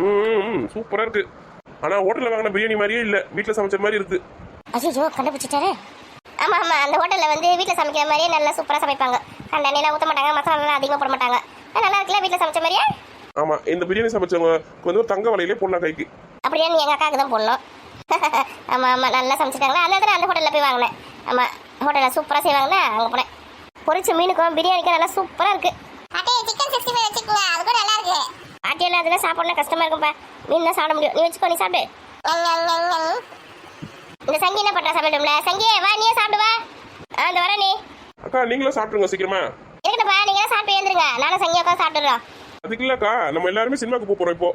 ம் சூப்பரா இருக்கு. ஆனா ஹோட்டல்ல வாங்கின பிரியாணி மாதிரியே இல்ல. வீட்ல சமைச்ச மாதிரி இருக்கு. அஜிஜோ கண்டுபிடிச்சிட்டாரு. ஆமா ஆமா அந்த ஹோட்டல்ல வந்து வீட்ல சமைக்கிற மாதிரியே நல்லா சூப்பரா சமைப்பாங்க. கண்ட எண்ணெய்லாம் ஊத்த மாட்டாங்க மசாலா அதிகமா போட மாட்டாங்க. நல்லா இருக்குல்ல வீட்ல சமைச்ச மாதிரியே? ஆமா இந்த பிரியாணி சமைச்சவங்க வந்து தங்க வலையிலே போடலாம் கைக்கு. அப்படியே நீ எங்க அக்காவுக்கு தான் போடணும். ஆமா ஆமா நல்லா சமைச்சிட்டாங்களா? அதனால தான் அந்த ஹோட்டல்ல போய் வாங்கினேன். ஆமா ஹோட்டல்ல சூப்பரா செய்வாங்களா? அங்க போனேன். பொரிச்ச மீனுக்கும் பிரியாணிக்கும் நல்லா சூப்பரா இருக்கு பாட்டி சிக்கன் சிக்ஸ்டி ஃபைவ் வச்சுக்கோங்க அது கூட நல்லா இருக்கு பாட்டியெல்லாம் அதெல்லாம் சாப்பிடணும் கஷ்டமா இருக்கும்பா. மீன் தான் சாப்பிட முடியும். நீ வச்சுக்கோ நீ சாப்பிடு. இந்த சங்கி என்ன பண்றா சாப்பிடும்ல சங்கியே வா நீயே சாப்பிடு வா. ஆ இந்த வர நீ. அக்கா நீங்களும் சாப்பிடுங்க சீக்கிரமா. இருக்கட்டும்ப்பா நீங்க சாப்பிட்டு ஏந்துருங்க நானும் சங்கியா உட்காந்து சாப்பிட்டுறோம் அதுக்கு இல்லக்கா நம்ம எல்லாருமே சினிமாக்கு போக போறோம் இப்போ.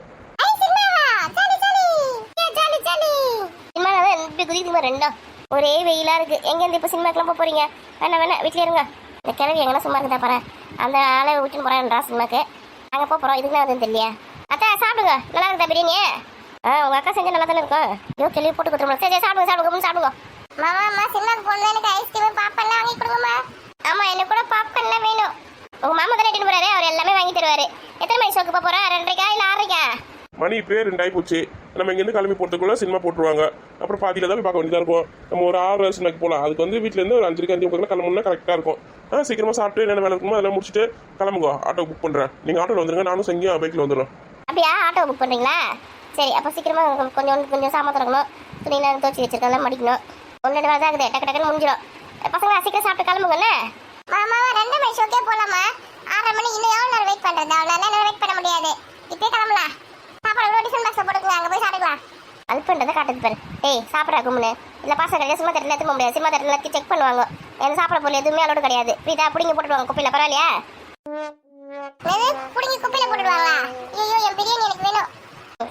குதிக்குமா ரெண்டும். ஒரே வெயிலா இருக்கு. எங்க இருந்து இப்ப சினிமாக்கெல்லாம் போக போறீங்க? வேணா வேணா வீட்லயே இருங்க. இந்த கிழவி எங்கன்னா சும்மா இருக்குதா பாரு. அந்த ஆளை விட்டுன்னு போறான்றா சினிமாக்கு. அங்க போக போறோம். இதுக்கு வந்து தெரியலையா அத்தா சாப்பிடுங்க. நல்லா இருக்குதா பிரியாணி? ஆ உங்க அக்கா செஞ்சா நல்லா தானே இருக்கும். ஐயோ கிளவி போட்டு கொடுத்துருமா சரி சாப்பிடுங்க சாப்பிடுங்க கம்முனு சாப்பிடுங்க. மாமா அம்மா சினிமாக்கு போகணும் எனக்கு ஐஸ்கிரீம் பாப்பெல்லாம் வாங்கி கொடுங்கம்மா. ஆமா எனக்கு கூட பாப்கார்ன்லாம் வேணும். உங்க மாமா தானே எடுத்துட்டு போறாரு? அவர் எல்லாமே வாங்கி தருவாரு. எத்தனை மணி ஷோக்கு போக போறோம் ரெண்டரைக்கா இல்ல ஆறரைக்கா? மணி இப்பயே ரெண்டாயி போச்சு நம்ம இங்கேருந்து கிளம்பி போகிறதுக்குள்ள சினிமா போட்டுருவாங்க. அப்புறம் பாதியில தான் போய் பார்க்க வேண்டியதா இருக்கும். நம்ம ஒரு ஆறு சினிமாக்கு போகலாம் அதுக்கு வந்து வீட்ல இருந்து ஒரு அஞ்சரைக்கு அஞ்சு முக்கில் கிளம்புனா கரெக்டாக இருக்கும். ஆ சீக்கிரமா சாப்பிட்டு என்னென்ன வேலை இருக்குமோ அதெல்லாம் முடிச்சுட்டு கிளம்புங்க. ஆட்டோ புக் பண்ணுறேன் நீங்கள் ஆட்டோவில் வந்துருங்க. நானும் சங்கியும் பைக்கில் வந்துடும் அப்படியா? ஆட்டோ புக் பண்றீங்களா? சரி அப்போ சீக்கிரமா கொஞ்சம் கொஞ்சம் கொஞ்சம் சாமான் திறக்கணும். துணியெல்லாம் துவச்சி வச்சிருக்கலாம் மடிக்கணும். ஒன்று ரெண்டு வேலை தான் இருக்குது. டக்கு டக்குன்னு முடிஞ்சிடும். பசங்க சீக்கிரம் சாப்பிட்டு கிளம்புங்கண்ணே மாமா ரெண்டு மணி ஷோக்கே போலாமா? ஆறரை மணி இன்னும் எவ்வளோ நேரம் வெயிட் பண்றது? அவ்வளோ நேரம் வெயிட் பண்ண முடியாது. இப்பயே கிளம்பலாம். சாப்பாடு கூட டிஃபன் பாக்ஸில் போட்டுக்கலாம் அங்கே போய் சாப்பிட்டுக்கலாம். அது பண்ணுறதை காட்டுது பாரு. ஏய் சாப்பிட்றா கும்முன்னு. இல்லை பாசம் கிடையாது சினிமா தேட்டரில் எடுத்து போக முடியாது தேட்டரில் எல்லாத்தையும் செக் பண்ணுவாங்க. எனக்கு சாப்பிட பொருள் எதுவுமே அலோடு கிடையாது. இதை பிடிங்க போட்டுருவாங்க குப்பையில். பரவாயில்லையா? பிடிங்கி குப்பையில் போட்டுடுவாங்களா? ஐயோ என் பிரியாணி எனக்கு வேணும்.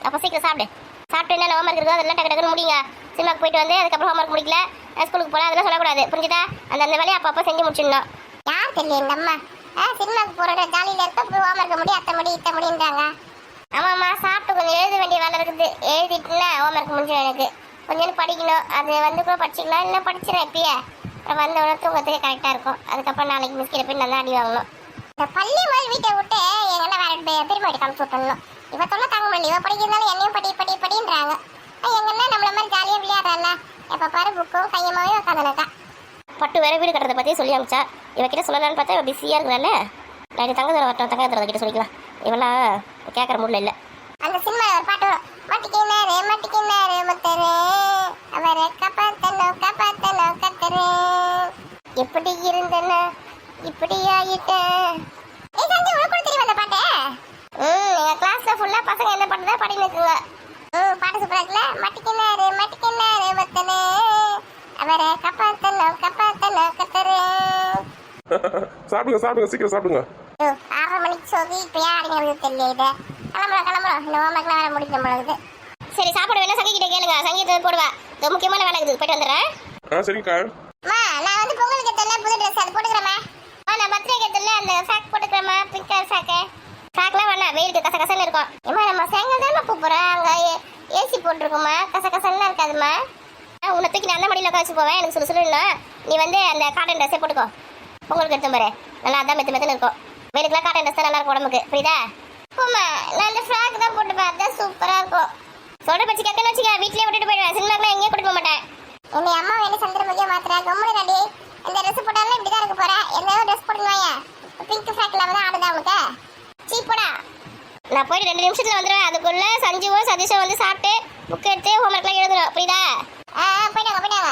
அப்போ சீக்கிரம் சாப்பிடு. சாப்பிட்டு என்ன ஹோம்ஒர்க் இருக்கோ அதெல்லாம் டக்கு டக்குன்னு முடியுங்க சினிமாக்கு போயிட்டு வந்து அதுக்கப்புறம் ஹோம்ஒர்க் முடிக்கல. ஸ்கூலுக்கு போகலாம் அதெல்லாம் சொல்லக்கூடாது. புரிஞ்சுதா? அந்த அந்த வேலையை அப்பப்போ செஞ்சு முடிச்சிடணும். யார் தெரியல அம்மா? ஆ சினிமாக்கு போகிற ஜாலியில் இருக்க போய் ஹோம் இருக்க முடியும் அத்தை முடி இத்த முடின்றாங்க. ஆமாம்மா சாப்பிட்டு கொஞ்சம் எழுத வேண்டிய வேலை இருக்குது. எழுதிட்டுனா ஹோம்ஒர்க் முடிஞ்சிடும் எனக்கு. கொஞ்சம் படிக்கணும். அது வந்து கூட படிச்சிக்கலாம் இல்லை படிச்சிடறேன் இப்பயே. அப்புறம் வந்த உடனே தூங்கத்துக்கு கரெக்டாக இருக்கும். அதுக்கப்புறம் நாளைக்கு மிஸ்கிட்ட போய் நல்லா அடி வாங்கணும். இந்த பள்ளி மாதிரி வீட்டை விட்டு எங்கன்னா வேற பே- பெருமை வீட்டு காமிச்சு விட்டுணும் இவ தொல்லை தாங்க முடியல இவ படிக்கிறதுனால என்னையும் படி படி படின்றாங்க. ஆ, எங்கன்னா நம்மள மாதிரி ஜாலியாக விளையாடுறல எப்போ பாரு புக்கும் கையமாவே உட்காந்துனக்கா பட்டு வேற வீடு கட்டுறதை பற்றி சொல்லி அமிச்சா இவகிட்ட சொல்லலாம்னு பார்த்தா இவ பிஸியாக இருக்கிறால நாளைக்கு தங்க தர வரட்டும் தங்க தர கிட்ட சொல்லிக்கலாம். இவெல்லாம் கேட்குற மூடில் இல்லை. அந்த சினிமா ஒரு பாட்டு வரும். மாட்டிக்கினாரு மாட்டிக்கினாரு முத்தரு. அவரை காப்பாத்தனோ காப்பாத்தனோ கத்தரு. எப்படி இப்படி ஆயிட்டேன் ஏய் சந்தி உனக்கு கூட தெரியும் அந்த பாட்டு? ம் கிளாஸில் பசங்க என்ன பண்ணுறதா படின்னு இருக்குங்க. ம் பாட்டு சூப்பரா இருக்குல்ல? மாட்டிக்கினாரு அவரை காப்பாத்தனோ காப்பாத்தனோ கத்தரு சாப்பிடுங்க சாப்பிடுங்க சீக்கிரம் சாப்பிடுங்க. ஆறரை மணிக்கு சொல்லி இப்போ அடிக்கிறது தெரியல இது கிளம்புறோம் கிளம்புறோம். இந்த ஹோம்ஒர்க்லாம் வேற முடிக்க முடியுது. சரி சாப்பாடு வேணா சங்கி கிட்ட கேளுங்க. சங்கீதத்தை போடுவா. முக்கியமான வேலை இருக்குது. போயிட்டு வந்துடுறேன். ஆ சரிங்கக்கா அம்மா நான் வந்து பொங்கலுக்கு தெரியல புது ட்ரெஸ் அது போட்டுக்கிறேம்மா ஆ நான் பர்த்டே கேட்டல அந்த ஃபேக் போட்டுக்கிறமா பிங்க் கலர் ஃபேக்கு ஃபேக்லாம் வேணாம் வெயிலுக்கு கச கசன்னு இருக்கும். ஏமா நம்ம சாயங்காலம் தானே போகிறோம் அங்கே ஏசி போட்டிருக்கோம்மா கச கசன்லாம் இருக்காதும்மா ஆ உன்னை தூக்கி நான் தான் மடியில் உட்காந்து போவேன். எனக்கு சொல்லு நீ வந்து அந்த காட்டன் ட்ரெஸ்ஸே போட்டுக்கோ. பொங்கலுக்கு எடுத்து பாரு நல்லா அதான் மெத்து மெத்துன்னு இருக்கும். வெயிலுக்குலாம் காட்டன் ட்ரெஸ் தான் நல்லா இருக்கும் உடம்புக்கு. புரியுதா? போமா நான் அந்த ஃப்ராக் தான் போட்டு பார்த்தா சூப்பராக இருக்கும். சொல்கிற பச்சு கேட்கணும் வச்சுக்க வீட்லயே விட்டுட்டு போயிடுவேன். சினிமா எங்கேயும் கூட்டிட்டு போக மாட்டேன் என்னை அம்மா வேணும் சந்திரமுகியா மாத்திரா கம்முனு நடி இந்த ட்ரெஸ் போட்டாலும் இப்படி தான் இருக்க போறேன் என்ன ட்ரெஸ் போட்டுவாயா பிங்க் ஃப்ராக் இல்லாம தான் ஆடுதா உனக்கு சீப்படா நான் போயிட்டு ரெண்டு நிமிஷத்துல வந்துடுவேன் அதுக்குள்ள சஞ்சுவோ சதீஷோ வந்து சாப்பிட்டு புக் எடுத்து ஹோம்ஒர்க்லாம் எழுதணும் புரியுதா? ஆ போயிட்டாங்க போயிட்டாங்க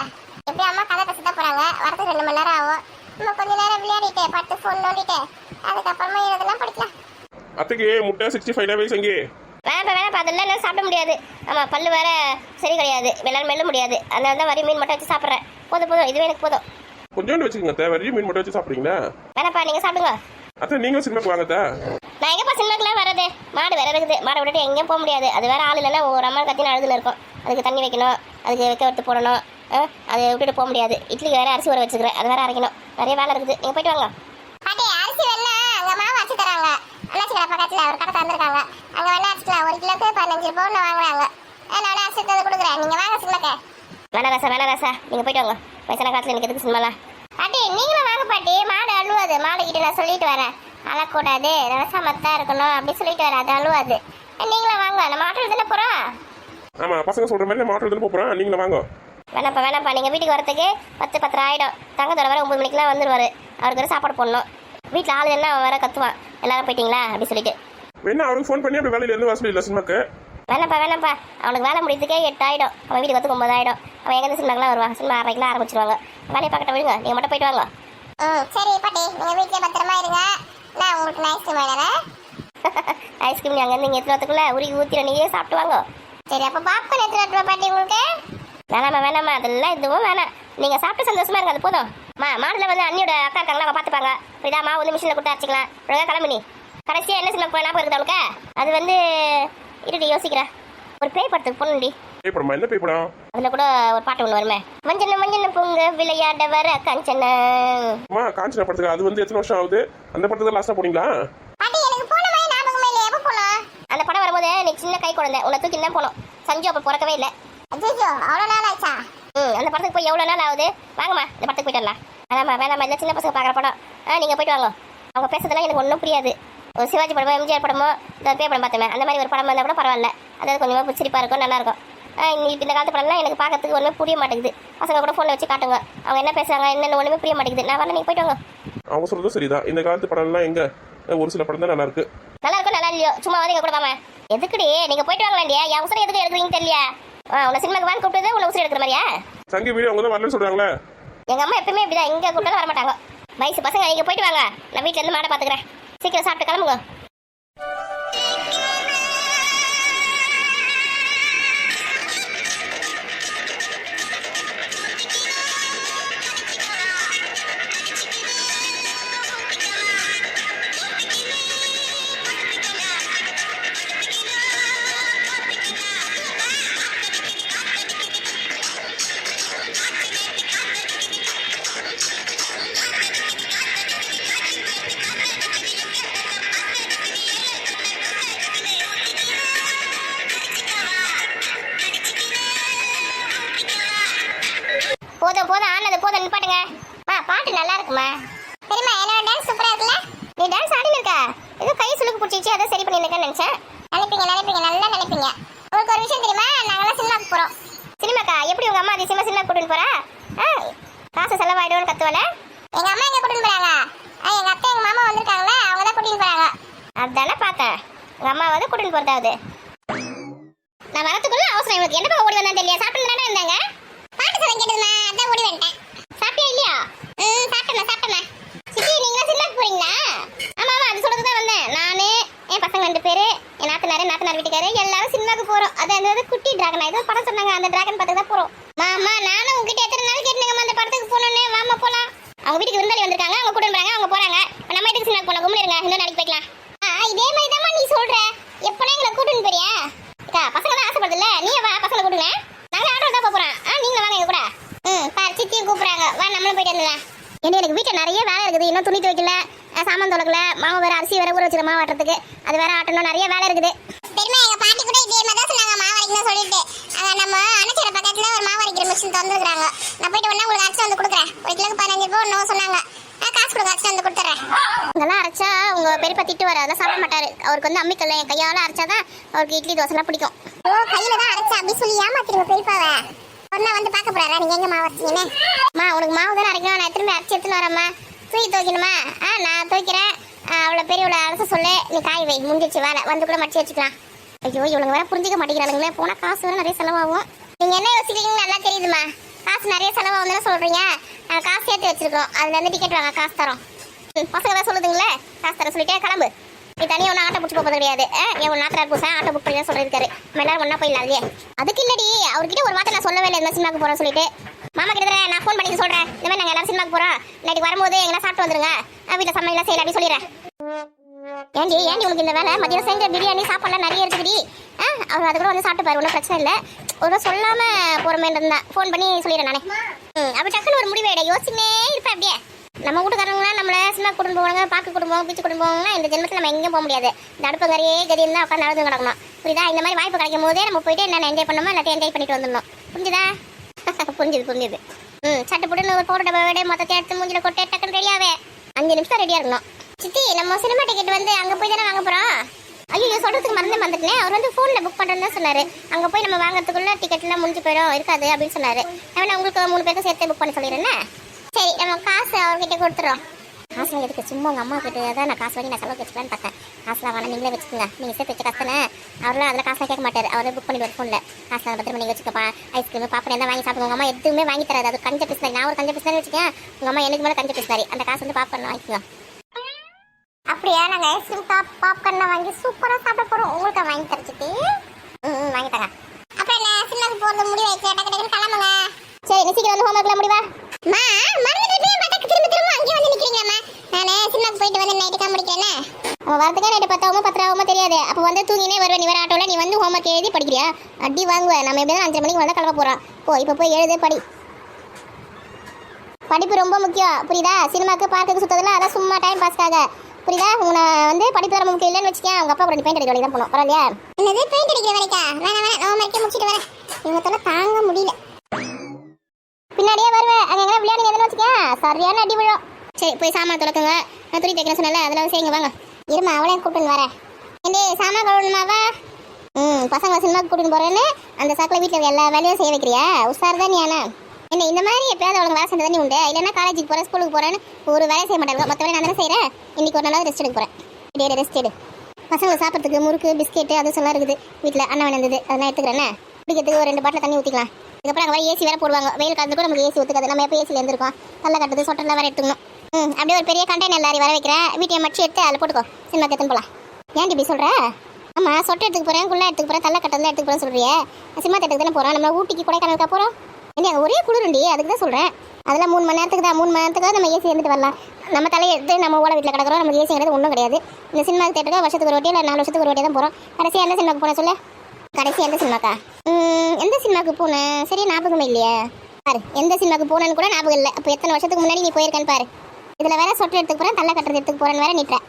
எப்படி அம்மா கதை பேச தான் போறாங்க. வரதுக்கு ரெண்டு மணி நேரம் ஆகும். இன்னும் கொஞ்ச நேரம் விளையாடிட்டு படுத்து ஃபோன் நோண்டிட்டு அதுக்கப்புறமா இதெல்லாம் படிக்கலாம். அத்தைக்கு முட்டை சிக்ஸ்டி ஃபைவ் வை சங்கி. வேணாப்பா வேணாப்பா அதெல்லாம் என்னால சாப்பிட முடியாது. ஆமாம் பல்லு வேற சரி கிடையாது. வெள்ளால் மெல்ல முடியாது. அதனால தான் வரி மீன் மட்டும் வச்சு சாப்பிட்றேன். போதும் போதும். இதுவே எனக்கு போதும். கொஞ்சோண்டு வச்சுக்கோங்க வெறிய மீன் மட்டும் வச்சு சாப்பிட்றீங்களா? வேணாப்பா நீங்கள் சாப்பிடுங்க. அத்தை நீங்களும் சினிமாக்கு வாங்க நான் எங்கேப்பா சினிமாக்கெல்லாம் வர்றது? மாடு வேற இருக்குது மாடை விட்டுட்டு எங்கேயும் போக முடியாது. அது வேற ஆள் இல்லைன்னா ஒரு அம்மா கத்தின அழுதுல இருக்கும். அதுக்கு தண்ணி வைக்கணும். அதுக்கு வைக்க எடுத்து போடணும். அதை விட்டுட்டு போக முடியாது. இட்லிக்கு வேற அரிசி ஊற வச்சுக்கிறேன் அது வேற அரைக்கணும். நிறைய வேலை இருக்குது. நீங்கள் போயிட்டு வாங்க. பாட்டி அரிசி வேணா அங்க மாவு அரைச்சு தராங்க. அண்ணாச்சி கடை பக்கத்துல ஒரு கடை தந்திருக்காங்க அங்க வேணா ஒரு கிலோக்கு பதினஞ்சு ரூபாய் வாங்குறாங்க. நான் அரிசி தந்து கொடுக்குறேன். நீங்க வாங்க சின்னக்க வேணா ராசா வேணா ராசா. நீங்கள் போயிட்டு வாங்க. வயசான காலத்தில் எனக்கு எதுக்கு சினிமாலாம் பாட்டி நீங்களும் வாங்க பாட்டி. மாடு அழுவாது. மாடு கிட்ட நான் சொல்லிட்டு வரேன். அழக்கூடாது. ரசமத்தா இருக்கணும் அப்படி சொல்லிட்டு வரேன் அது அழுவாது நீங்களும் வாங்க. நம்ம ஆட்டோ தானே போறோம்? ஆமா பசங்க சொல்ற மாதிரி நம்ம ஆட்டோ எடுத்துட்டு போறோம். நீங்களும் வாங்க. வேணாப்பா வேணாப்பா நீங்க வீட்டுக்கு வரதுக்கு பத்து பத்தரை ஆயிடும். தங்கத்தோட வர ஒன்பது மணிக்கெல்லாம் வந்துருவாரு. அவருக்கு வேற சாப்பாடு போடணும். வீட்டில் ஆள் என்ன வேற கத்துவான். எல்லாரும் போயிட்டீங்களா? அப்படி சொல்லிட்டு. வேணா அவருக்கு ஃபோன் பண்ணி அப்படி வேலையில இருந்து வர சொல்லி சினிமாக்கு. வேணாப்பா வேணாப்பா அவனுக்கு வேலை முடியறதுக்கே எட்டு ஆயிடும். அவன் வீட்டுக்கு வந்து ஒன்பது ஆயிடும். அவன் எங்கே சினிமாக்கெல்லாம் வருவான் சினிமா ஆறரைக்கெல்லாம் ஆரம்பிச்சிருவாங்க. வேலையை பார்க்கட்ட விடுங்க. நீங்கள் மட்டும் போயிட்டு வாங்க. ம் சரி பாட்டி. நீங்க வீட்லயே பத்திரமா இருங்க. நான் உங்களுக்கு நைஸ் வாங்குறேன் ஐஸ்கிரீம் நீ அங்கேருந்து இங்கே எடுத்து வரத்துக்குள்ள உருகி ஊற்றிட நீயே சாப்பிட்டு வாங்க. சரி அப்ப பாப்கார்ன் எடுத்து வரட்டுமா பாட்டி உங்களுக்கு? வேணாம்மா வேணாம்மா அதெல்லாம் எதுவும் வேணாம். நீங்கள் சாப்பிட்டு சந்தோஷமா இருங்க அது போதும். மா மாடில் வந்து அண்ணியோட அக்கா இருக்காங்களா அவங்க பார்த்துப்பாங்க. புரியுதா? மா வந்து மிஷினில் கொடுத்து அரைச்சிக்கலாம். ஒழுங்கா கிளம்பு நீ. கடைசியாக என்ன சின்ன ஞாபகம் இருக்குது அவளுக்கு அது வந்து இருடி யோசிக்கிறேன். ஒரு பேய் படத்துக்கு போகணும்டி பேய் படமா என்ன பேய் படம் அதில் கூட ஒரு பாட்டு ஒன்று வருமே. மஞ்சள் மஞ்சள் பொங்க விளையாட வர கஞ்சன அம்மா காஞ்சனா படத்துக்கு அது வந்து எத்தனை வருஷம் ஆகுது? அந்த படத்துக்கு லாஸ்டா போனீங்களா? அந்த படம் வரும்போது நீ சின்ன கை குழந்தை. உன்னை தூக்கி தான் போனோம். சஞ்சு அப்போ பிறக்கவே இல்லை. அவ்வளோ நாள் ஆச்சா? ம் அந்த படத்துக்கு போய் எவ்வளோ நாள் ஆகுது? வாங்கம்மா இந்த படத்துக்கு போயிட்டு வரலாம். வேணாம்மா வேணாம்மா. இல்லை சின்ன பசங்க பார்க்குற படம். ஆ நீங்கள் போயிட்டு வாங்க. அவங்க பேசுறதுலாம் எனக்கு ஒன்றும் புரியாது. ஒரு சிவாஜி படமோ எம்ஜிஆர் படமோ இந்த பேய் படம் பார்த்தோமே அந்த மாதிரி ஒரு படம் வந்தால் கூட பரவாயில்ல. அதாவது கொஞ்சமாக சிரிப்பாக இருக்கும் நல்லா இருக்கும். ஆ, நீ இப்ப இந்த காலத்து படம்லாம் எனக்கு பார்க்கறதுக்கு ஒன்றுமே புரிய மாட்டேங்குது. பசங்க கூட ஃபோனில் வச்சு காட்டுங்க. அவங்க என்ன பேசுறாங்க என்னென்ன ஒன்றுமே புரிய மாட்டேங்குது. நான் வரல நீங்கள் போயிட்டு வாங்க. அவங்க சொல்றதும் சரிதான். இந்த காலத்து படம்லாம் எங்க? ஒரு சில படம் தான் நல்லா இருக்கு. நல்லா இருக்கும் நல்லா இல்லையோ? சும்மா வந்து எங்க கூட வாமா எதுக்குடி? நீங்கள் போயிட்டு வாங்க வேண்டியா. என் உசுரை எதுக்கு எடுக்கிறீங்கன்னு தெரியல உன்னை சினிமாக்கு வாங்க கூப்பிட்டது உன்னை உசுரை எடுக்கிற மாதிரியா? சங்கி வீடு அவங்க தான் வரலன்னு சொல்றாங்களே. எங்க அம்மா எப்பவுமே இப்படிதான். எங்க கூட்டாலும் வர மாட்டாங்க வயசு பசங்க நீங்க போயிட்டு வாங்க. நான் வீட்ல இருந்து மாடை பாத்துக்கிறேன். சீக்கிரம் சாப்பிட்டு கிளம்புங்க. அதானே பார்த்தேன் அம்மாவது அம்மா வந்து கூட்டிட்டு நான் வரத்துக்குள்ள அவசரம் இவனுக்கு என்ன ஓடி வந்தா தெரியல சாப்பிட்டு தானே இருந்தாங்க? பாட்டு சதம் கேட்டுருந்தேன் அதான் ஓடி வந்துட்டேன். சாப்பிட்டியா இல்லையா? ம் சாப்பிட்டேன் சாப்பிட்டேன் சித்தி நீங்களா சினிமாக்கு போறீங்களா? ஆமா ஆமா அது சொல்றது தான் வந்தேன். நானு என் பசங்க ரெண்டு பேரு என் நாத்தனார் நாத்தனார் வீட்டுக்காரு எல்லாரும் சினிமாவுக்கு போகிறோம் அது அந்த குட்டி டிராகன் ஏதோ படம் சொன்னாங்க அந்த டிராகன் பார்த்து தான் போகிறோம் மாமா நானும் உங்ககிட்ட எத்தனை நாள் கேட்டுங்கம்மா அந்த படத்துக்கு போனோன்னே வாமா போகலாம் அவங்க வீட்டுக்கு விருந்தாளி வந்திருக்காங்க அவங்க கூட போறாங்க அவங்க போறாங்க இப்ப நம்ம வீட்டுக்கு சினிமாக்கு போலாம் கும்பிடுங்க இன்னும் நாளைக்கு போய்க்கலாம் ஆ இதே மாதிரி தான் நீ சொல்ற எப்பனா எங்களை கூட்டின்னு போறியா அக்கா பசங்க தான் ஆசைப்படுதுல்ல நீ வா பசங்களை கூட்டுங்க நாங்க ஆட்டோ தான் போப் போறோம் ஆ நீங்களும் வாங்க எங்க கூட ம் பாரு சித்தியும் கூப்பிடுறாங்க வா நம்மளும் போயிட்டு வந்துடலாம் ஏன்னா எனக்கு வீட்டில் நிறைய வேலை இருக்குது இன்னும் துணி துவைக்கல அஹ் சாமான் தொலைக்கல மாவு வேற அரிசி வேற ஊற வச்சுக்க மாவு ஆட்டுறதுக்கு அது வேற ஆட்டணும் நிறைய வேலை இருக்குது. தெரியுமா எங்க பாட்டி கூட இதே மாதிரி தான் சொன்னாங்க மாவு அரைக்கணும் சொல்லிட்டு. நம்ம அணைச்சர பக்கத்துல ஒரு மாவு அரைக்கிற மிஷின் திறந்துருக்காங்க நான் போயிட்டு உடனே உங்களுக்கு அரைச்சு வந்து கொடுக்குறேன். ஒரு கிலோக்கு பதினஞ்சு ரூபா ஒன்றும் சொன்னாங்க. காசு கொடுங்க அரைச்சு வந்து கொடுத்துட்றேன். இதெல்லாம் அரைச்சா உங்க பெரியப்பா திட்டு வர அதெல்லாம் சாப்பிட மாட்டாரு. அவருக்கு வந்து அம்மிக்கல்ல என் கையால அரைச்சாதான் அவருக்கு இட்லி தோசைலாம் பிடிக்கும். ஓ கையில தான் அரைச்சா? அப்படி சொல்லி ஏமாத்திருங்க பெரியப்பாவை. நாள் வந்து பார்க்க போறாரா? நீங்க எங்க மாவு அரைச்சீங்கன்னு அம்மா உனக்கு மாவு தானே அரைக்கணும்? நான் திரும்பி அரைச்சி எடுத்துன்னு வரேம்மா. தூக்கி துவைக்கணுமா ஆ நான் துவைக்கிறேன் அவ்வளோ பெரிய இவ்வளோ அரசு சொல்லு. நீ காய் வை முடிஞ்சிச்சு வேலை. வந்து கூட மடிச்சு வச்சுக்கலாம். ஐயோ இவனுங்க வேற புரிஞ்சிக்க மாட்டேங்கிறானுங்களே. போனால் காசு வேறு நிறைய செலவாகும். நீங்கள் என்ன யோசிக்கிறீங்க நல்லா தெரியுதுமா காசு நிறைய செலவாகும் சொல்கிறீங்க காசு சேர்த்து வச்சிருக்கோம் அதுலேருந்து டிக்கெட் வாங்க காசு தரோம். ம், பசங்க தான் சொல்லுதுங்களே. காசு தர சொல்லிட்டே கிளம்பு. நீ தனியாக ஒன்றும் ஆட்டோ பிடிச்சி போகிறது கிடையாது. ஆ, என் ஒரு நாத்தனார் பூசா ஆட்டோ புக் பண்ணி சொல்லியிருக்காரு எல்லாரும் ஒன்றா போயிடலாம் அதுவே அதுக்கு இல்லடி அவர்கிட்ட ஒரு வார்த்தை நான் சொல்லவே இல்லை இந்த சினிமாக்கு போகிறோம் சொல்லிட்டு. மாமா கிட்ட நான் ஃபோன் பண்ணி சொல்றேன். இந்த மாதிரி நாங்க எல்லாரும் சினிமாக்கு போறோம். நைட்டு வரும்போது எங்கன்னா சாப்பிட்டு வந்துருங்க. வீட்டில் சமையலாம் செய்யல அப்படி சொல்லிடுறேன். ஏண்டி ஏண்டி உனக்கு இந்த வேலை? மதியம் செஞ்ச பிரியாணி சாப்பாடுலாம் நிறைய இருக்குடி. ஆ அவர் அது கூட வந்து சாப்பிட்டு பாரு ஒன்றும் பிரச்சனை இல்லை. ஒரு சொல்லாம போகிறமே இருந்தா ஃபோன் பண்ணி சொல்லிடுறேன் நானே. ம் அப்படி டக்குன்னு ஒரு முடிவு எடு யோசிச்சுனே இருப்பேன் அப்படியே. நம்ம வீட்டுக்காரங்களாம் நம்மள சினிமா கூட்டு போவாங்க பார்க்க குடும்பம் பீச்சு குடும்பம்லாம் இந்த ஜென்மத்தில் நம்ம எங்கேயும் போக முடியாது. இந்த அடுப்பங்கரையே கதி இருந்தால் உட்காந்து நடந்து கிடக்கணும். புரியுதா? இந்த மாதிரி வாய்ப்பு கிடைக்கும் போதே நம்ம போயிட்டு என்னென்ன என்ஜாய் பண்ணணுமோ எல்லாத்தையும் என்ஜாய் பண்ணிட்டு வந்துடணும். புரிஞ்சுதா? புரிஞ்சுது புரிஞ்சுது. ம் சட்டை போட்டு ஒரு போட்டோ டப்பா மொத்தத்தை எடுத்து மூஞ்சில் கொட்டை டக்குன்னு ரெடியாவே அஞ்சு நிமிஷம் ரெடியாக இருக்கணும். சித்தி நம்ம சினிமா டிக்கெட் வந்து அங்கே போய் தானே வாங்க போகிறோம் ஐயோ சொல்கிறதுக்கு மறந்து வந்துட்டேன். அவர் வந்து ஃபோனில் புக் பண்ணுறேன்னு தான் சொன்னார். அங்கே போய் நம்ம வாங்குறதுக்குள்ளே டிக்கெட்லாம் முடிஞ்சு போயிடும். இருக்காது அப்படின்னு சொன்னார். நான் உங்களுக்கு மூணு பேருக்கு சேர்த்து புக் பண்ண சொல்லிடுறேன்னே சரி நம்ம காசு அவர்கிட்ட கொடுத்துறோம் காசுலாம் எதுக்கு? சும்மா உங்கள் அம்மா கிட்ட தான் நான் காசு வாங்கி நான் செலவு வச்சுக்கலான்னு பார்த்தேன். காசுலாம் வேணாம் நீங்களே வச்சுக்கோங்க. நீங்கள் சேர்த்து வச்ச காசு தானே அவரெல்லாம் அதில் காசுலாம் கேட்க மாட்டார். அவரே புக் பண்ணிடுவார் ஃபோனில் காசு பத்திரமா நீங்கள் வச்சுக்கப்பா. ஐஸ்கிரீம் பாப்பா எல்லாம் வாங்கி சாப்பிடுங்க. உங்கள் அம்மா எதுவுமே வாங்கி தராது. அது கஞ்ச பிஸ்னாரி நான் ஒரு கஞ்ச பிஸ்னாரி வச்சுக்கேன். உங்கள் அம்மா எனக்கு மேலே கஞ்ச பிஸ்னாரி அந்த காசு வந்து பாப்பா வாங்கிக்கோங்க. அப்படியா? நாங்க ஐஸ்கிரீம் பாப் பாப்கார்ன் வாங்கி சூப்பரா சாப்பிட போறோம். உங்களுக்கு வாங்கி தரச்சிட்டு ம் வாங்கி தரேன். அப்புறம் என்ன? சின்னக்கு போறது முடிவு வச்சு டக்கு டக்குன்னு கிளம்புங்க. சரி நீ சீக்கிரம் வந்து ஹோம்ஒர்க்லாம் முடிவா மா மறந்துட்டு மட்டக்கு திரும்ப திரும்ப அங்கே வந்து நிக்கிறீங்கம்மா நானே சின்னக்கு போயிட்டு வந்து நைட்டுக்கா முடிக்கிறேனே அவன் வரதுக்கே நைட்டு பத்தாவமோ பத்தராவமோ தெரியாது. அப்போ வந்து தூங்கினே வருவேன். நீ வர ஆட்டோவில் நீ வந்து ஹோம்ஒர்க் எழுதி படிக்கிறியா? அடி வாங்குவேன் நம்ம எப்படி அஞ்சரை மணிக்கு வந்து கிளம்ப போகிறோம் போ இப்போ போய் எழுது படி. படிப்பு ரொம்ப முக்கியம். புரியுதா? சினிமாக்கு பார்க்குக்கு சுத்ததெல்லாம் அதான் சும்மா டைம் பாஸ்க்காக புரியுதா? உங்களை வந்து படிப்பு ரொம்ப முக்கியம் இல்லைன்னு வச்சுக்கேன். அவங்க அப்பா நீ பெயிண்ட் அடிக்க வேலைக்கு தான் போகணும் பரவாயில்லையா? என்னது? பெயிண்ட் அடிக்கிற வரைக்கா வேணாம் வேணாம். நான் மறைக்க முடிச்சிட்டு வரேன். இவங்க தொல்லை தாங்க முடியல. பின்னாடியே வருவேன் அங்கே எங்கே விளையாடுங்க எதுன்னு வச்சுக்கேன். சரியான அடி விழும். சரி போய் சாமான் துளக்குங்க நான் துணி தைக்கிறேன் சொன்னல அதெல்லாம் செய்யுங்க வாங்க. இருமா அவளையும் கூப்பிட்டு வரேன். ஏண்டி சாமான் கழுவணுமாவா? ம் பசங்களை சினிமாக்கு கூட்டிட்டு போறேன்னு அந்த சாக்கில் வீட்டில் எல்லா வேலையும் செய்ய வைக்கிறியா? உஷார் தான் நீ ஆனா. என்ன இந்த மாதிரி எப்பயாவது அவளுக்கு வேலை செஞ்சது உண்டு? இல்லைன்னா காலேஜுக்கு போகிறேன் ஸ்கூலுக்கு போகிறேன்னு ஒரு வேலையை செய்ய மாட்டாங்க மற்ற வேலை நான் தானே செய்கிறேன் இன்னைக்கு ஒரு நாளாவது ரெஸ்ட் எடுக்க போகிறேன் டே ரெஸ்ட் எடு. பசங்களை சாப்பிட்றதுக்கு முறுக்கு பிஸ்கெட்டு அது சொல்லலாம் இருக்குது. வீட்டில் அண்ணன் வேணுந்தது அதெல்லாம் எடுத்துக்கிறேன். குடிக்கிறதுக்கு ஒரு ரெண்டு பாட்டில் தண்ணி ஊற்றிக்கலாம் இதுக்கப்புறம் அங்கே ஏசி வேற போடுவாங்க. வெயில் காலத்துக்கு கூட நமக்கு ஏசி ஒத்துக்காது. நம்ம எப்போ ஏசியில் இருந்திருக்கோம் தள்ள கட்டுறது சொட்டெல்லாம் வேற எடுத்துக்கணும். ம் அப்படியே ஒரு பெரிய கண்டெய்னர் லாரி வர வைக்கிறேன் வீட்டை மடிச்சு எடுத்து அதில் போட்டுக்கோ. சினிமா கத்துன்னு போகலாம் ஏன் இப்படி சொல்கிற ஆமாம் சொட்டை எடுத்துக்க போகிறேன் குள்ள எடுத்துக்க போகிறேன் தள்ள கட்டத்தில் எடுத்துக்க போகிறேன் சொல்றியே. சினிமா தேட்டருக்கு தானே போகிறோம் நம்ம ஊட்டிக்கு கொடைக்கானலுக்கா போகிறோம் என்ன அங்க ஒரே குளிருண்டி. அதுக்கு தான் சொல்கிறேன் அதெல்லாம் மூணு மணி நேரத்துக்கு தான். மூணு மணி நேரத்துக்கு தான் நம்ம ஏசி இருந்துட்டு வரலாம். நம்ம தலையை எடுத்து நம்ம ஓட வீட்டில் கிடக்குறோம். நமக்கு ஏசிங்கிறது ஒன்றும் கிடையாது. இந்த சினிமா தேட்டருக்கு? வருஷத்துக்கு ஒரு வாட்டி இல்லை நாலு வருஷத்துக்கு ஒரு வாட்டி தான் போகிறோம் கடைசியாக எந்த சினிமாக்கு போனேன் சொல்லு? கடைசி எந்த சினிமாக்கா? ம், எந்த சினிமாவுக்கு போனேன் சரி ஞாபகமே இல்லையா. பாரு எந்த சினிமாக்கு போனேன்னு கூட ஞாபகம் இல்லை. அப்போ எத்தனை வருஷத்துக்கு முன்னாடி நீ போயிருக்கேன்னு பாரு. இதில் வேற சொட்டு எடுத்துக்க போகிறேன் தள்ள கட்டுறது எடுத்துக்க போகிறேன்னு வேற நிற்கிறேன்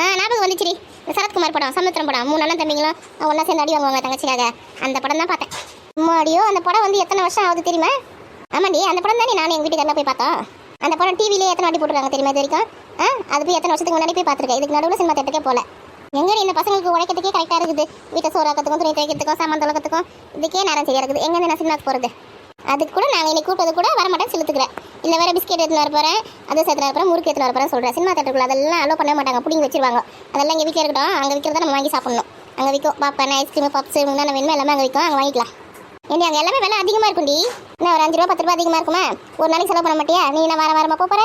ஆ ஞாபகம் வந்துச்சுடி. சரத்குமார் படம் சமுத்திரம் படம். மூணு அண்ணன் தம்பிங்களும் ஒன்றா சேர்ந்து அடி வாங்குவாங்க தங்கச்சிக்காக. அந்த படம் தான் பார்த்தேன். முன்னாடியோ அந்த படம் வந்து எத்தனை வருஷம் ஆகுது தெரியுமா? ஆமாண்டி அந்த படம் தானே நானும் எங்கள் வீட்டுக்காரில் போய் பார்த்தோம். அந்த படம் டிவிலே எத்தனை வாட்டி போட்டுருக்காங்க தெரியுமா இது வரைக்கும்? ஆ அது போய் எத்தனை வருஷத்துக்கு முன்னாடி போய் பார்த்துருக்கேன். இதுக்கு நடுவில் சினிமா தேட்டருக்கே போல. எங்கே இந்த பசங்களுக்கு உழைக்கிறதுக்கே கரெக்டாக இருக்குது? வீட்டை சோறாக்கிறதுக்கும் துணி துவைக்கிறதுக்கும் சாமான் தொலைக்கிறதுக்கும் இதுக்கே நேரம் சரியா இருக்குது. எங்கேருந்து நான் சினிமாக்கு போகிறது அதுக்கு கூட நாங்கள் இன்னைக்கு கூப்பிட்டது கூட வரமாட்டேன் செலுத்துக்கிறேன் இல்லை வேறு பிஸ்கெட் எடுத்துன்னு வர போகிறேன் அது சேர்த்து வர போகிறேன் முறுக்கு எடுத்துன்னு வர போகிறேன் சொல்கிறேன் சினிமா தேட்டருக்குள்ள அதெல்லாம் அலோ பண்ண மாட்டாங்க. பிடிங்கி வச்சிருவாங்க. அதெல்லாம் இங்கே வீட்டில் இருக்கட்டும். அங்கே விற்கிறத நம்ம வாங்கி சாப்பிடணும். அங்கே விற்கும் பாப்பன் ஐஸ்கிரீம் பப்ஸ் என்ன வேணுமோ எல்லாமே அங்கே விற்கும் அங்கே வாங்கிக்கலாம். ஏண்டி அங்கே எல்லாமே விலை அதிகமாக இருக்கும்டி. என்ன ஒரு அஞ்சு ரூபா பத்து ரூபா அதிகமாக இருக்குமா? ஒரு நாளைக்கு செலவு பண்ண மாட்டியா? நீ என்ன வார வாரமாக போக போகிற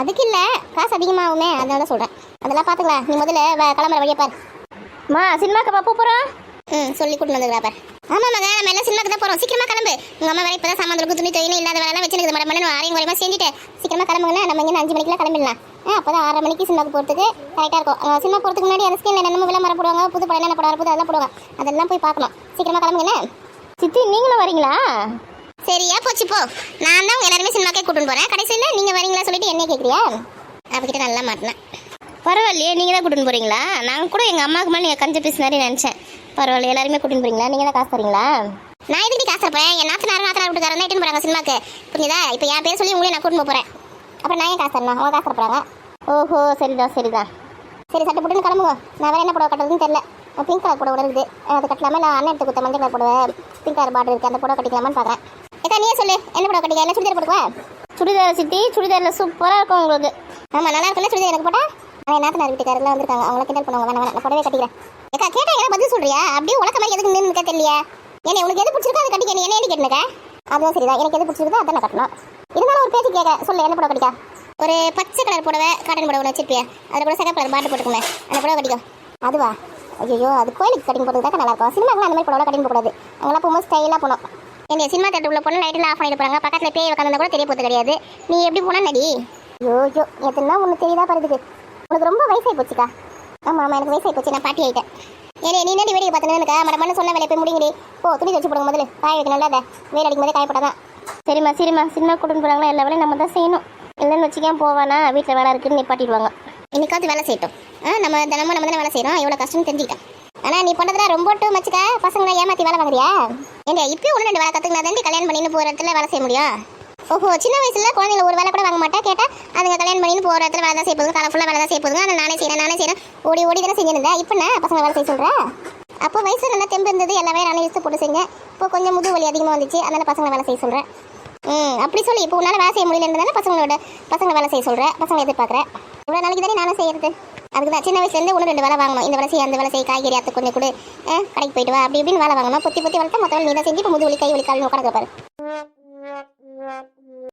அதுக்கு இல்லை காசு அதிகமாகுமே அதனால தான் சொல்கிறேன் அதெல்லாம் பார்த்துக்கலாம் நீ முதல்ல வ- கிளம்புற வழியை பாரு. மா சினிமாக்கு பார்ப்போம் போகிறோம் ம் சொல்லி கூட்டு வந்துருக்கா பாரு. ஆமாம் மகா நம்ம எல்லாம் சினிமாக்கு தான் போகிறோம் சீக்கிரமா கிளம்பு. உங்கள் அம்மா வேற இப்போ தான் சாமான் துணி தொழில் இல்லாத வேலைலாம் வச்சுருக்கு மேடம் மண்ணு ஆரையும் குறையமா செஞ்சுட்டு சீக்கிரமா கிளம்புங்கன்னா நம்ம இங்கே அஞ்சு மணிக்கெல்லாம் கிளம்பிடலாம். ஆ அப்போ தான் ஆறரை மணிக்கு சினிமாக்கு போகிறதுக்கு கரெக்டாக இருக்கும். சினிமா போகிறதுக்கு முன்னாடி அந்த ஸ்கிரீனில் என்னென்ன விளம்பரம் போடுவாங்க. புது படம் என்ன படம் புது அதெல்லாம் போடுவாங்க. அதெல்லாம் போய் பார்க்கணும். சீக்கிரமாக கிளம்புங்கண்ணே. சித்தி நீங்களும் வரீங்களா? சரியா போச்சு போ. நான் தான் உங்கள் எல்லாருமே சினிமாக்கே கூட்டின்னு போகிறேன் கடைசியில் நீங்கள் வரீங்களா சொல்லிட்டு என்ன கேட்குறியா அவகிட்ட நல்லா மாட்டினேன் பரவாயில்லையே நீங்கள் தான் கூட்டின்னு போறீங்களா? நான் கூட எங்கள் அம்மாவுக்கு மேலே நீங்கள் கஞ்ச பீஸ் மாதிரி நினச்சேன். பரவாயில்ல எல்லாருமே கூட்டின்னு போறீங்களா? நீங்கள் தான் காசு தரீங்களா? நான் எதுக்கு காசு தரப்பேன் என் நாத்தனார் நாத்தனார் வீட்டுக்காரன் தான் போகிறாங்க சினிமாக்கு. புரியுதா இப்போ என் பேர் சொல்லி உங்களே நான் கூட்டின்னு போகிறேன் அப்புறம் நான் ஏன் காசு தரணும்? அவங்க காசு தரப்போறாங்க ஓஹோ சரிதான் சரிதான். சரி சட்டை போட்டுன்னு கிளம்புங்க. நான் வேற என்ன புடவை கட்டுறதுன்னு தெரியல. பிங்க் கலர் புடவை இருக்குது அது கட்டலாமே? நான் அண்ணன் எடுத்து கொடுத்த மஞ்சள் கலர் புடவை பிங்க் கலர் பார்டர் இருக்குது அந்த புடவை கட்டிக்கலாமான்னு பார்க்குறேன் ஏக்கா நீயே சொல்லு. என்ன புடவை கட்டிக்க? என்ன சுடிதார் போட்டுக்குவா? சுடிதார் சித்தி சுடிதாரில் சூப்பராக இருக்கும் உங்களுக்கு. ஆமாம் நல்லா இருக்குல்ல சுடிதார் எனக்கு போட்டா? அவன் நாத்தனார் வீட்டுக்காரெல்லாம் வந்திருக்காங்க. அவங்கள கிண்டல் பண்ணுவாங்க. வேணாம் வேணாம் நான் புடவை கட்டிக்கிறேன். ஏக்கா கேட்டா என்ன பதில் சொல்றியா? அப்படியே உலக்க மாதிரி எதுக்கு நின்று தெரியலையா. என்ன உனக்கு எது பிடிச்சிருக்கோ அதை கட்டிக்க நீ என்ன ஏன் கேட்டுனுக்க அதுவும் சரிதான். எனக்கு எது பிடிச்சிருக்கோ அதான் நான் கட்டணும். இருந்தாலும் ஒரு பேச்சு கேட்க சொல்லு என்ன புடவை கட்டிக்கா? ஒரு பச்சை கலர் புடவை காட்டன் புடவை ஒன்று வச்சிருப்பியா. அதில் கூட சகப்பு கலர் பாட்டு போட்டுக்கோங்க அந்த புடவை கட்டிக்கோ. அதுவா? ஐயோ அது கோயிலுக்கு கட்டிங் போடுறது நல்லா இருக்கும். சினிமாக்கு அந்த மாதிரி புடவை கட்டிங் போடக்கூடாது அங்கெல்லாம் போகும்போது ஸ்டைலாக போனோம் என்ன சினிமா தேட்டர் உள்ள போனால் லைட்டெல்லாம் ஆஃப் பண்ணிட்டு போகிறாங்க பக்கத்தில் பேய் உட்காந்து கூட தெரிய போகிறது கிடையாது. நீ எப்படி போனா நடி. ஐயோ ஐயோ எதுனா ஒன்று தெரியுதா பாருதுக்கு உனக்கு ரொம்ப வயசாகி போச்சுக்கா. ஆமாம் ஆமாம் எனக்கு வயசாகி போச்சு. நான் பாட்டி ஆகிட்டேன் ஏன்னா நீ என்ன வேடிக்கை பார்த்துன்னு எனக்கு மட சொன்ன வேலை போய் முடிங்கடி. ஓ துணி தச்சு போடுங்க முதல்ல. காய வைக்கணும் இல்லாத வேலை அடிக்கும் போதே காயப்படாதான் சரிம்மா சரிம்மா. சினிமா கூட்டின்னு போகிறாங்களா எல்லா வேலையும் நம்ம தான் செய்யணும். இல்லைன்னு வச்சுக்கேன் போவானா? வீட்டில் வேலை இருக்குன்னு நிப்பாட்டிடுவாங்க. இன்னைக்காவது வேலை செய்யட்டும். ஆ நம்ம தினமும் நம்ம தானே வேலை செய்கிறோம் எவ்வளோ கஷ்டம்னு தெரிஞ்சுக்கிட்டேன் ஆனால் நீ பண்ணுறதுல ரொம்ப டூ மச்சுக்கா பசங்களை ஏமாற்றி வேலை வாங்குறியா? ஏங்க இப்பயும் ஒன்று ரெண்டு வேலை கற்றுக்கினா தாண்டி கல்யாணம் பண்ணின்னு போகிற இடத்துல வேலை செய்ய முடியும். ஓஹோ சின்ன வயசுல குழந்தைங்க ஒரு வேலை கூட வாங்க மாட்டேன் கேட்டா அதுங்க கல்யாணம் பண்ணி போகிற இடத்துல வேலை தான் செய்ய போதுங்க காலம் ஃபுல்லாக வேலை தான் செய்ய போகுது அதை நானே செய்யறேன் நானே செய்யறேன் ஓடி ஓடி தானே செஞ்சிருந்தேன் இப்போ நான் பசங்க வேலை செய்ய சொல்கிறேன் அப்போ வயசு நல்லா தெம்பு இருந்தது எல்லாமே நானே யூஸ் போட்டு செஞ்சேன். இப்போ கொஞ்சம் முது வலி அதிகமாக வந்துச்சு அதனால பசங்களை வேலை செய்ய சொல்றேன். ம் அப்படி சொல்லி இப்போ உன்னால் வேலை செய்ய முடியலன்றதால பசங்களோட பசங்க வேலை செய்ய சொல்றேன் பசங்களை எதிர்பார்க்குறேன் இவ்வளோ நாளைக்கு தானே நானும் செய்யறது? அதுக்கு தான் சின்ன வயசுலேருந்து ஒன்று ரெண்டு வேலை வாங்கணும். இந்த வேலை செய்ய அந்த வேலை செய்ய காய்கறி அத்தை கொஞ்சம் கூட. கடைக்கு போயிட்டு வா அப்படி இப்படின்னு வேலை வாங்கணும். பொத்தி பொத்தி வளர்த்தா மொத்தம் நீ தான் செஞ்சு இப்போ முது கை வலி கால் உட்காந்து பாரு.